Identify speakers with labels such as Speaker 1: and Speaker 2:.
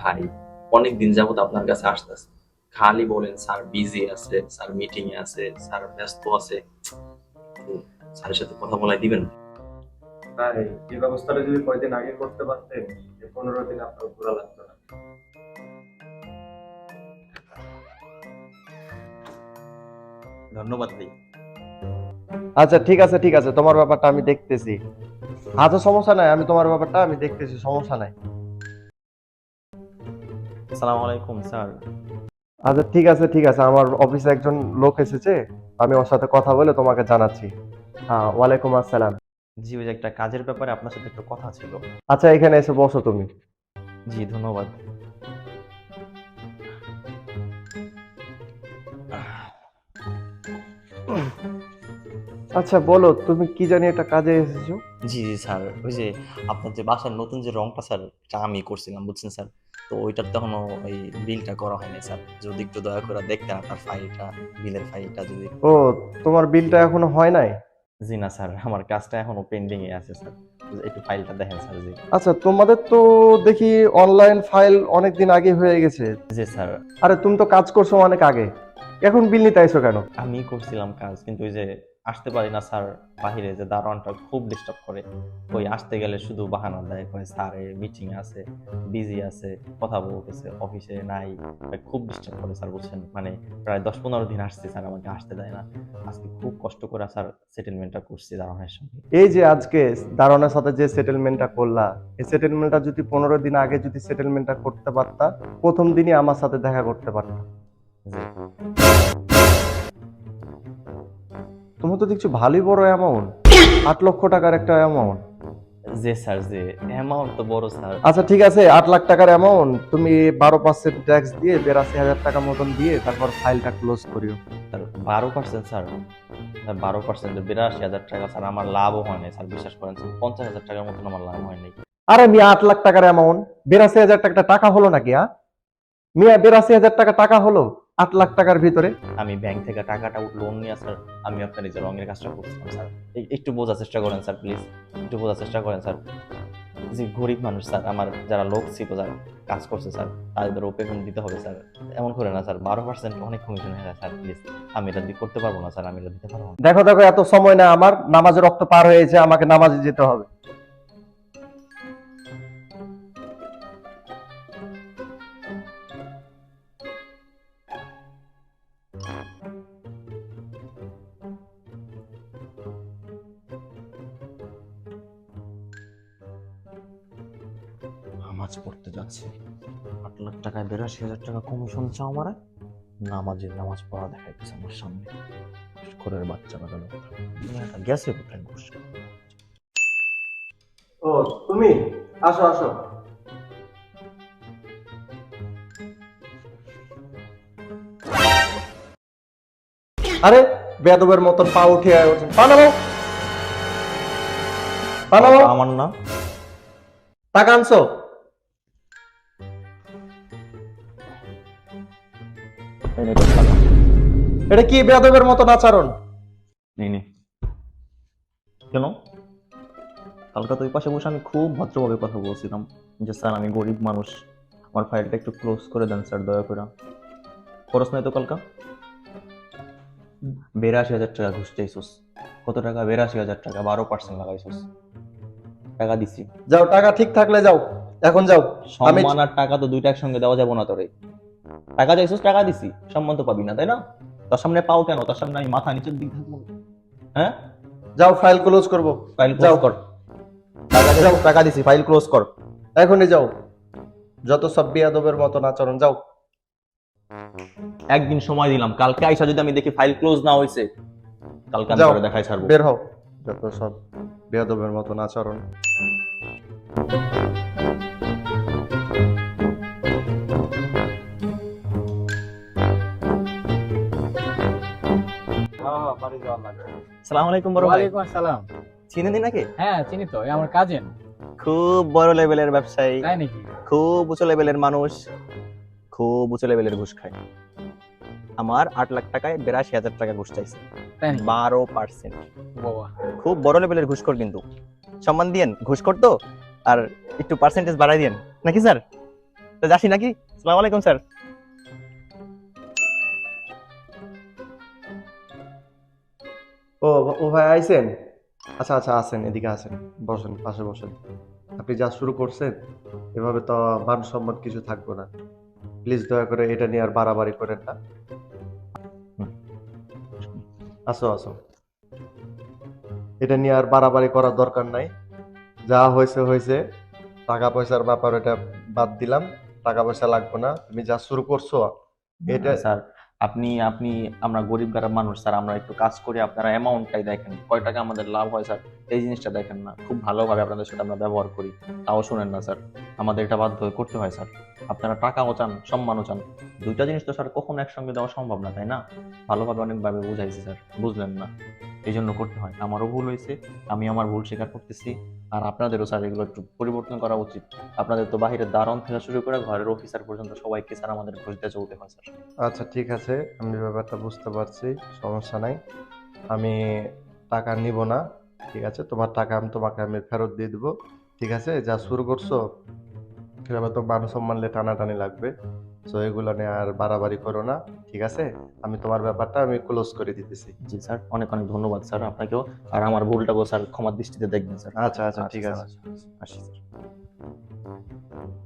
Speaker 1: ভাই অনেক দিন যাবত আপনার কাছে আসতেছে। খালি বলেন স্যার বিজি আছে স্যার মিটিং এ আছে স্যার ব্যস্ত আছে। স্যারের সাথে কথা বলাই দিবেন?
Speaker 2: ভাই এই ব্যবস্থাটা যদি কয়দিন আগে করতে পারতেন এই পনেরো দিন আপনার ঘোরা লাগতো না।
Speaker 1: ধন্যবাদ ভাই।
Speaker 3: আচ্ছা ঠিক আছে ঠিক আছে তোমার ব্যাপারটা আমি দেখতেছি। আচ্ছা সমস্যা নাই আমি তোমার ব্যাপারটা আমি দেখতেছি সমস্যা নাই।
Speaker 1: আসসালামু আলাইকুম স্যার।
Speaker 3: আচ্ছা ঠিক আছে ঠিক আছে আমার অফিসে একজন লোক এসেছে আমি ওর সাথে কথা বলে তোমাকে জানাচ্ছি। হ্যাঁ ওয়ালাইকুম আসসালাম।
Speaker 4: জি ওই যে একটা কাজের ব্যাপারে আপনার সাথে একটু কথা ছিল।
Speaker 3: আচ্ছা এখানে এসে বসো তুমি।
Speaker 4: জি ধন্যবাদ।
Speaker 3: আচ্ছা বলো তুমি কি জানি একটা কাজে এসেছ?
Speaker 4: জি জি স্যার। ওই যে আপনার যে বাসার নতুন যে রংটা স্যার এটা আমি করছিলাম বুঝছেন স্যার? তো ওইটার তখনও ওই বিলটা করা হয়নি স্যার। যদি একটু দয়া করে দেখতেন আপনার ফাইলটা বিলের ফাইলটা যদি
Speaker 3: ও তোমার বিলটা এখনও হয় নাই?
Speaker 4: জি না স্যার আমার কাজটা এখনও পেন্ডিং এ আছে স্যার। একটু ফাইলটা দেখেন স্যার জি।
Speaker 3: আচ্ছা তোমাদের তো দেখি অনলাইন ফাইল অনেক দিন আগে হয়ে গেছে।
Speaker 4: জি স্যার।
Speaker 3: আরে তুমি তো কাজ করছ অনেক আগে। এখন বিল নিতে আইছো কেন?
Speaker 4: আমি করছিলাম কাজ কিন্তু ওই যে আসতে পারি না স্যার বাহিরে যে দারোয়ানটা খুব ডিস্টার্ব করে। ওই আসতে গেলে শুধু বাহানা দেয় কয় স্যার মিটিং আছে বিজি আছে কথা বলতেছে অফিসে নাই। খুব ডিস্টার্ব করে স্যার বুঝছেন? মানে প্রায় দশ পনেরো দিন আসছে স্যার আমাকে আসতে দেয় না। আজকে খুব কষ্ট করে স্যার সেটেলমেন্টটা করছি দারোয়ানের সঙ্গে।
Speaker 3: এই যে আজকে দারোয়ানের সাথে যে সেটেলমেন্টটা করলা এই সেটেলমেন্টটা যদি পনেরো দিন আগে যদি সেটেলমেন্টটা করতে পারতা প্রথম দিনই আমার সাথে দেখা করতে পারতা। তো দেখছি ভালোই বড় অ্যামাউন্ট আট লক্ষ টাকার একটা অ্যামাউন্ট
Speaker 4: যে স্যার যে অ্যামাউন্ট তো বড় স্যার।
Speaker 3: আচ্ছা ঠিক আছে আট লাখ টাকার অ্যামাউন্ট তুমি বারো পার্সেন্ট ট্যাক্স দিয়ে বিরাশি হাজার টাকা মতন দিয়ে তারপর ফাইলটা ক্লোজ করিও।
Speaker 4: স্যার বারো পার্সেন্ট স্যার। স্যার বারো পার্সেন্ট বিরাশি হাজার টাকা স্যার আমার লাভও হয়নি স্যার বিশ্বাস করেন স্যার পঞ্চাশ হাজার টাকার মতন আমার লাভ হয়নি
Speaker 3: আরে মিয়া আট লাখ টাকার অ্যামাউন্ট বিরাশি হাজার টাকা টাকা হলো নাকি হ্যাঁ মিয়া বিরাশি হাজার টাকা টাকা হলো? আট লাখ টাকার ভিতরে।
Speaker 4: আমি ব্যাংক থেকে টাকাটা লোন নিয়ে স্যার আমি আপনার এই যে রঙের কাজটা করছিলাম স্যার একটু বোঝার চেষ্টা করেন স্যার প্লিজ একটু বোঝার চেষ্টা করেন স্যার যে গরিব মানুষ স্যার আমার যারা লোক ছিল যারা কাজ করছে স্যার তাদের পেমেন্ট দিতে হবে স্যার এমন করে না স্যার বারো পার্সেন্ট অনেক কমিশন হয়ে যায় স্যার প্লিজ আমি এটা দি- করতে পারব না স্যার আমি এটা দিতে পারব না।
Speaker 3: দেখো দেখো এত সময় না আমার নামাজের রক্ত পার হয়েছে আমাকে নামাজে যেতে হবে।
Speaker 4: নামাজ পড়তে যাচ্ছে। আট লাখ টাকায় বিরাশি হাজার টাকা কমিশন চাও আমার? নামাজে নামাজ পড়া দেখাইতেছে আমার সামনে। ঘরের বাচ্চা বাগানো গেছে কোথায় ঘুষ
Speaker 3: ও তুমি? আসো আসো। আরে বেদবের মতন পা উঠে পা নামাও। পা নামাও।
Speaker 4: আমার না।
Speaker 3: টাকা আনছো? এটা কি বেদবের মতন আচরণ
Speaker 4: নে নে কেন? কালকে তো ওই পাশে বসে আমি খুব ভদ্রভাবে কথা বলছিলাম যে স্যার আমি গরিব মানুষ। আমার ফাইলটা একটু ক্লোজ করে দেন স্যার দয়া করে। খরচ নাই তো কালকা? বিরাশি হাজার টাকা ঘুষ চাইছোস। কত টাকা? বিরাশি হাজার টাকা বারো পার্সেন্ট লাগাইছোস। টাকা দিছি।
Speaker 3: যাও টাকা ঠিক থাকলে যাও। এখন যাও।
Speaker 4: সম্মান আর টাকা তো দুইটা একসঙ্গে দেওয়া যাব না তোরে। টাকা চাইছিস টাকা দিছি। সম্মান তো পাবি না তাই না? তোর সামনে পাও কেন? তার সামনে আমি মাথা নিচের দিক থাকব হ্যাঁ?
Speaker 3: যাও ফাইল ক্লোজ করব।
Speaker 4: ফাইল
Speaker 3: যাও।
Speaker 4: কর। টাকা যাও টাকা দিছি ফাইল ক্লোজ কর।
Speaker 3: এখনই যাও। যত সব বেয়াদবের মতন আচরণ যাও।
Speaker 4: একদিন সময় দিলাম। কালকে আইসা যদি আমি দেখি ফাইল ক্লোজ না হয়েছে কালকে আমি
Speaker 3: যাও।
Speaker 4: তোরে দেখাই ছাড়বো।
Speaker 3: বের হও। যত সব বেয়াদবের মতন আচরণ।
Speaker 2: হ্যাঁ যাওয়া লাগবে।
Speaker 4: সালাম আলাইকুম বড় ভাই।
Speaker 5: ওয়ালাইকুম আসসালাম।
Speaker 4: চিনে নাকি?
Speaker 5: চিনি তো। আমার কাজেন
Speaker 4: খুব বড় লেভেলের ব্যবসায়ী।
Speaker 5: তাই নাকি?
Speaker 4: খুব উঁচু লেভেলের মানুষ। খুব উঁচু লেভেলের ঘুষ খায়।
Speaker 5: আমার আট লাখ টাকায় বিরাশি হাজার টাকা ঘুষ চাইছে। বারো পার্সেন্ট খুব বড় লেভেলের ঘুষখোর কিন্তু। সম্মান দিয়েন ঘুষখোর তো? আর একটু পার্সেন্টেজ বাড়াই দিয়েন। নাকি স্যার? তো যাসি নাকি? সালাম আলাইকুম স্যার।
Speaker 3: ও ও ভাই আইছেন? আচ্ছা আচ্ছা আসেন এদিকে আসেন বসেন পাশে বসেন। আপনি যা শুরু করছেন এভাবে তো মান সম্মান কিছু থাকব না। প্লিজ দয়া করে এটা নিয়ে আর বাড়াবাড়ি করেন না। আসো আসো। এটা নিয়ে আর বাড়াবাড়ি করার দরকার নাই। যা হয়েছে হয়েছে। টাকা পয়সার ব্যাপার এটা বাদ দিলাম। টাকা পয়সা লাগবে না। তুমি যা শুরু করছ এটা
Speaker 4: স্যার আপনি আপনি, আমরা গরিব গরিব মানুষ, স্যার, আমরা একটু কাজ করি, আপনারা অ্যামাউন্টটাই দেখেন। কয় টাকা আমাদের লাভ হয়, স্যার, এই জিনিসটা দেখেন না। খুব ভালোভাবে আপনাদের সাথে আমরা ব্যবহার করি। তাও শোনেন না, স্যার, আমাদের এটা বাধ্য হয়ে করতে হয়, স্যার। আপনারা টাকাও চান, সম্মানও চান। দুইটা জিনিস তো, স্যার, কখনো একসঙ্গে দেওয়া সম্ভব না, তাই না? ভালোভাবে অনেকভাবে বুঝাইছি, স্যার, বুঝলেন না? এই জন্য করতে হয়। আমারও ভুল হয়েছে, আমি আমার ভুল স্বীকার করতেছি। আর আপনাদেরও স্যার এগুলো একটু পরিবর্তন করা উচিত। আপনাদের তো বাহিরের দারণ থেকে শুরু করে ঘরের অফিসার পর্যন্ত সবাইকে স্যার আমাদের ঘুষ দিয়ে চলতে হয় স্যার।
Speaker 3: আচ্ছা ঠিক আছে। আমি ব্যাপারটা বুঝতে পারছি, সমস্যা নাই। আমি টাকা নিব না, ঠিক আছে? তোমার টাকা আমি তোমাকে আমি ফেরত দিয়ে দেবো, ঠিক আছে? যা শুরু করছ এবার তো মান সম্মানলে টানাটানি লাগবে। তো এগুলো নিয়ে আর বাড়াবাড়ি করো না ঠিক আছে? আমি তোমার ব্যাপারটা আমি ক্লোজ করে দিতেছি।
Speaker 4: জি স্যার অনেক অনেক ধন্যবাদ স্যার আপনাকেও। আর আমার ভুলটাকেও স্যার ক্ষমার দৃষ্টিতে দেখবেন স্যার।
Speaker 3: আচ্ছা আচ্ছা ঠিক আছে।
Speaker 4: আচ্ছা, আসি স্যার।